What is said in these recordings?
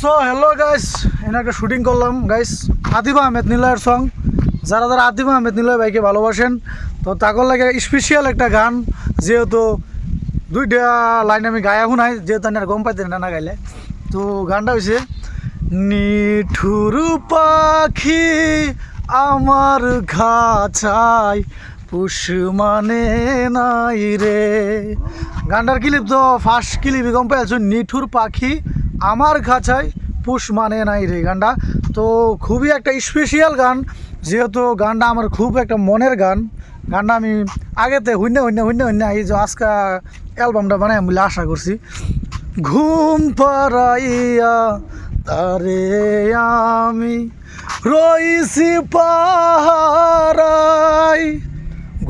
So hello guys এনে একটা shooting করলাম গাইস আদিবা আহমেদ নিলয়ের সং যারা যারা আদিবা আহমেদ নিলয় ভাইকে ভালোবাসেন, তো তাকর লাগে স্পেশাল একটা গান, যেহেতু দুইটা লাইন আমি গায়া শুনাই, যেহেতু আমি আর গম পাইতেন না না গাইলে। তো গানটা হয়েছে নিঠুর পাখি আমার ঘাছাই, পুষ মানে নাই রে। গানটার ক্লিপ তো ফার্স্ট ক্লিপই গম পেয়েছ নিঠুর পাখি আমার খাঁচায় পুষ মানে নাই রে গানটা। তো খুবই একটা স্পেশিয়াল গান, যেহেতু গানটা আমার খুব একটা মনের গান। গানটা আমি আগেতে হইনে হইনে হইনে হইনে এই যে আজকা অ্যালবামটা বানাই আমি আশা করছি। ঘুম পাড়াইয়া তারে আমি রইছি পাহারাই।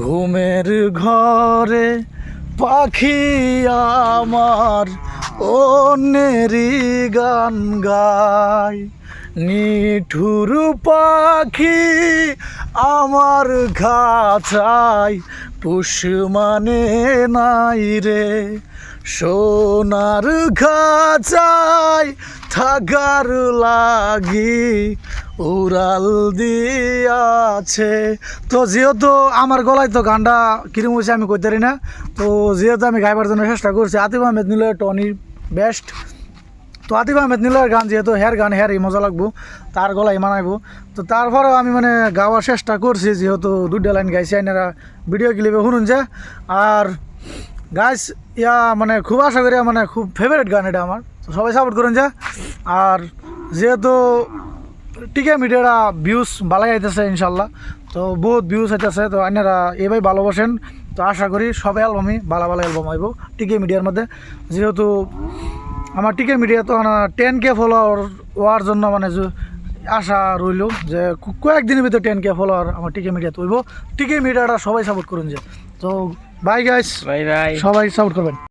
ঘুমের ঘরে পাখি আমার অন্যেরই গান গাই। নিঠুর পাখি আমার ঘাছাই পুষ মানে নাই রে। সোনার ঘাছাই থাকার লাগি, উড়াল দিয়াছে। তো যেহেতু আমার গলায় তো গানটা কিরম হয়েছে আমি কইতে পারি না, তো যেহেতু আমি গাইবার জন্য চেষ্টা করছি, আতিফ আহমেদ নিল টনি বেস্ট। তো আতিফ আহমেদ, নিলয়ের গান যেহেতু, হের গান হেরই, মজা লাগবো। তার গলায় মানাইবো। তো তারপরেও আমি মানে গাওয়ার চেষ্টা করছি, যেহেতু দুইটা লাইন গাইছি, আইনারা ভিডিও ক্লিপে শুনুন যে। আর গাইস, ইয়া মানে খুব আশা করি মানে খুব ফেভারিট গান এটা আমার। তো সবাই সাপোর্ট করুন যে। আর যেহেতু টিকে মিডিয়াটা ভিউজ ভালাই আইতেছে ইনশাল্লাহ, তো বহুত ভিউজ আইতেছে, তো আইনারা এবার ভালোবাসেন। তো আশা করি সব অ্যালবামই ভালো ভালো অ্যালবাম আইব টিকে মিডিয়ার মধ্যে। যেহেতু আমার টিকে মিডিয়া তো টেন কে ফলোয়ার হওয়ার জন্য মানে আশা রইল যে কয়েকদিনের ভিতরে টেন কে ফলোয়ার আমার টিকে মিডিয়া তৈব টিকে মিডিয়াটা সবাই সাপোর্ট করুন যে। তো বাই গাইস বাই বাই সবাই সাপোর্ট করবেন।